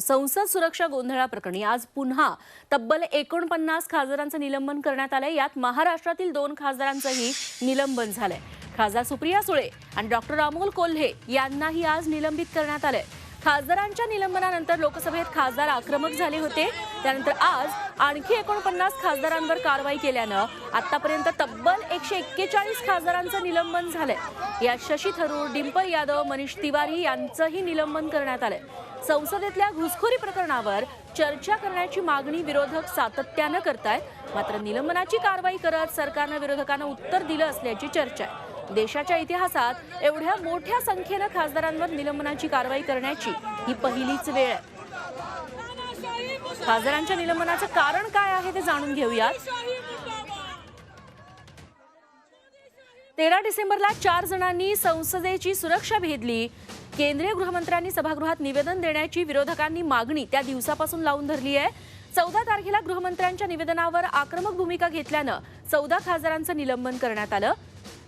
संसद सुरक्षा गोंधळाप्रकरणी आज पुन्हा तब्बल एकोणपन्नास खासदारांचं निलंबन करण्यात आलंय. यात महाराष्ट्रातील दोन खासदारांचंही निलंबन झालंय. खासदार सुप्रिया सुळे आणि डॉक्टर अमोल कोल्हे यांनाही आज निलंबित करण्यात आलंय. खासदारांच्या निलंबनानंतर लोकसभेत खासदार आक्रमक झाले होते. त्यानंतर आज आणखी एकोणपन्नास खासदारांवर कारवाई केल्यानं आतापर्यंत तब्बल एकशे एक्केचाळीस खासदारांचं निलंबन झालंय. यात शशी थरूर डिंपल यादव मनीष तिवारी यांचंही निलंबन करण्यात आलंय. संसदेतल्या घुसखोरी प्रकरणावर चर्चा करण्याची मागणी विरोधक सातत्यानं करतायत. मात्र निलंबनाची कारवाई करत सरकारनं विरोधकांना उत्तर दिलं असल्याची चर्चा आहे. देशाच्या इतिहासात एवढ्या मोठ्या संख्येनं खासदारांवर निलंबनाची कारवाई करण्याची ही पहिलीच वेळ आहे. खासदारांच्या निलंबनाचं कारण काय आहे ते जाणून घेऊयात. तेरा डिसेंबरला चार जणांनी संसदेची सुरक्षा भेदली. केंद्रीय गृहमंत्र्यांनी सभागृहात निवेदन देण्याची विरोधकांनी मागणी त्या दिवसापासून लावून धरली आहे. चौदा तारखेला गृहमंत्र्यांच्या निवेदनावर आक्रमक भूमिका घेतल्यानं चौदा खासदारांचं निलंबन करण्यात आलं.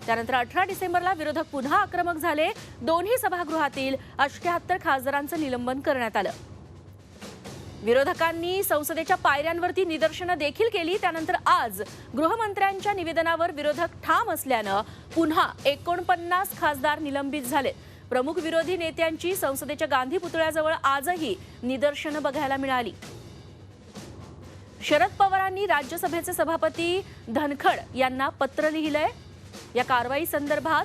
त्यानंतर अठरा डिसेंबरला विरोधक पुन्हा आक्रमक झाले. दोन्ही सभागृहातील अष्ट्याहत्तर खासदारांचं निलंबन करण्यात आलं. विरोधकांनी संसदेच्या पायऱ्यांवरती निदर्शनं देखील केली. त्यानंतर आज गृहमंत्र्यांच्या निवेदनावर विरोधक ठाम असल्यानं पुन्हा एकोणपन्नास खासदार निलंबित झाले प्रमुख विरोधी नेत्यांची संसदेच्या गांधी पुतळ्याजवळ आजही निदर्शनं बघायला मिळाली. शरद पवारांनी राज्यसभेचे सभापती धनखड यांना पत्र लिहिलंय. या कारवाई संदर्भात